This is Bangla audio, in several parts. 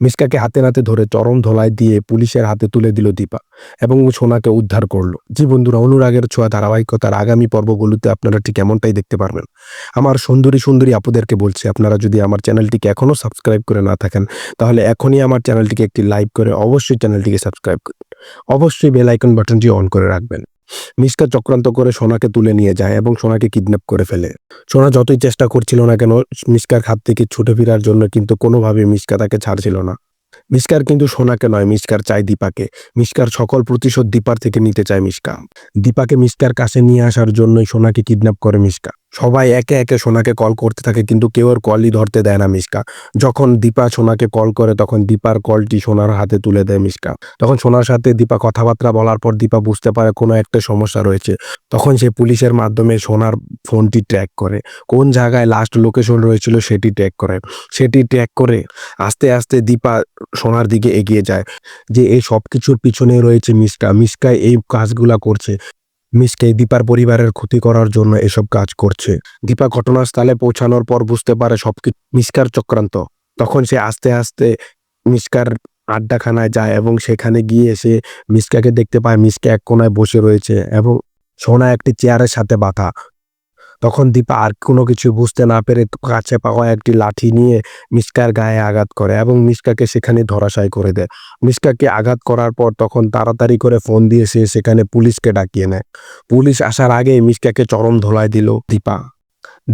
মিসকাকে হাতে নাতে ধরে চরম ধোলাই দিয়ে পুলিশের হাতে তুলে দিল দীপা এবং সোনাকে উদ্ধার করল। জি বন্ধুরা, অনুরাগের ছোঁয়া ধারাবাহিকতার আগামী পর্বগুলোতে আপনারা ঠিক এমনটাই দেখতে পারবেন। আমার সুন্দরী সুন্দরী আপুদেরকে বলছি, আপনারা যদি আমার চ্যানেলটিকে এখনও সাবস্ক্রাইব করে না থাকেন, তাহলে এখনই আমার চ্যানেলটিকে একটি লাইক করে অবশ্যই চ্যানেলটিকে সাবস্ক্রাইব করুন। অবশ্যই বেল আইকন বাটনটি অন করে রাখবেন। মিসকা চক্রান্ত করে সোনাকে তুলে নিয়ে যায় এবং সোনাকে কিডন্যাপ করে ফেলে। সোনা যতই চেষ্টা করছিল না কেন, মিসকার হাত থেকে ছুটে ফেরার জন্য কিন্তু কোনোভাবে মিসকা তাকে ছাড়ছিল না। মিসকার কিন্তু সোনাকে নয়, মিসকার চায় দীপাকে। মিসকার সকল প্রতিশোধ দীপার থেকে নিতে চায় মিসকা। দীপাকে মিসকার কাছে নিয়ে আসার জন্যই সোনাকে কিডন্যাপ করে মিসকা। সবাই একে একে সোনাকে কল করতে থাকে, কিন্তু কেউ আর কলই ধরতে দেয় না মিসকা যখন দীপা সোনাকে কল করে, তখন দীপার কলটি সোনার হাতে তুলে দেয় মিসকা তখন সোনার সাথে দীপা কথাবার্তা বলার পর দীপা বুঝতে পারে কোনো একটা সমস্যা রয়েছে। তখন সে পুলিশের মাধ্যমে সোনার ফোনটি ট্র্যাক করে। কোন জায়গায় লাস্ট লোকেশন রয়েছিল সেটি ট্র্যাক করে। সেটি ট্র্যাক করে আস্তে আস্তে দীপা সোনার দিকে এগিয়ে যায়। যে এই সব কিছুর পিছনে রয়েছে মিসকা মিসকা এই কাজগুলা করছে। মিসকে দীপার পরিবারের ক্ষতি করার জন্য এসব কাজ করছে। দীপা ঘটনাস্থলে পৌঁছানোর পর বুঝতে পারে সবকিছু মিসকার চক্রান্ত। তখন সে আস্তে আস্তে মিসকার আড্ডাখানায় যায় এবং সেখানে গিয়ে সে মিসকাকে দেখতে পায় মিসকা এক কোনায় বসে রয়েছে এবং সোনা একটি চেয়ারের সাথে বাঁধা। তখন দীপা আর কোনো কিছু বুঝতে না পেরে কাছে পাওয়া একটি লাঠি নিয়ে মিসকার গায়ে আঘাত করে এবং মিসকাকে সেখানে ধরাশায় করে দেয়। মিসকাকে আঘাত করার পর তখন তাড়াতাড়ি করে ফোন দিয়ে সে সেখানে পুলিশকে ডাকিয়ে নেয়। পুলিশ আসার আগে মিসকাকে চরম ধোলাই দিল দীপা।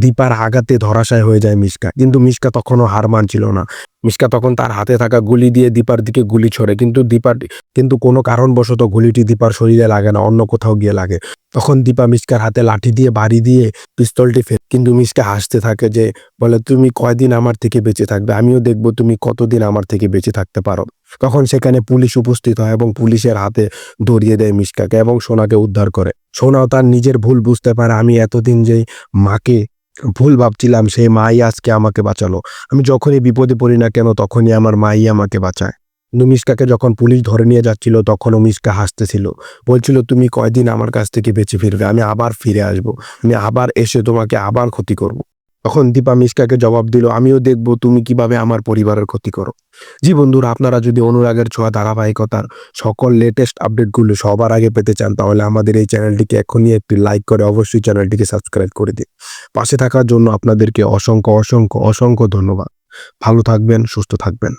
দীপার আঘাতে ধরাশায় হয়ে যায় মিসকা, কিন্তু মিসকা তখনও হার মানছিল না। মিসকা তখন তার হাতে থাকা গুলি দিয়ে দীপার দিকে গুলি ছড়ে। কিন্তু দীপার কিন্তু কোনো কারণবশত গুলিটি দীপার শরীরে লাগে না, অন্য কোথাও গিয়ে লাগে। তখন দীপা মিসকার হাতে লাঠি দিয়ে, বাড়ি দিয়ে পিস্তলটি ফের কিন্তু মিসকা হাসতে থাকে যে, বলে, তুমি কয়দিন আমার থেকে বেঁচে থাকবে? আমিও দেখব তুমি কতদিন আমার থেকে বেঁচে থাকতে পারো। তখন সেখানে পুলিশ উপস্থিত হয় এবং পুলিশের হাতে ধরিয়ে দেয় মিসকাকে এবং সোনাকে উদ্ধার করে। সোনাও তার নিজের ভুল বুঝতে পারে, আমি এতদিন যেই মাকে ভুল ভাবছিলাম, সেই মাই আজকে আমাকে বাঁচালো। আমি যখনই বিপদে পড়ি না কেন, তখনই আমার মাই আমাকে বাঁচায়। কিন্তু মিসকাকে যখন পুলিশ ধরে নিয়ে যাচ্ছিল, তখন মিসকা হাসতেছিল। বলছিল, তুমি কয়দিন আমার কাছ থেকে বেঁচে ফিরবে? আমি আবার ফিরে আসব। আমি আবার এসে তোমাকে আবার ক্ষতি করব। তখন দীপা মিসকাকে জবাব দিল, আমিও দেখব তুমি কীভাবে আমার পরিবারের ক্ষতি করো। জি বন্ধুরা, আপনারা যদি অনুরাগের ছোঁয়া ধারাবাহিকতার সকল লেটেস্ট আপডেটগুলো সবার আগে পেতে চান, তাহলে আমাদের এই চ্যানেলটিকে এখনই একটি লাইক করে অবশ্যই চ্যানেলটিকে সাবস্ক্রাইব করে দিন। পাশে থাকার জন্য আপনাদেরকে অসংখ্য অসংখ্য অসংখ্য ধন্যবাদ। ভালো থাকবেন, সুস্থ থাকবেন।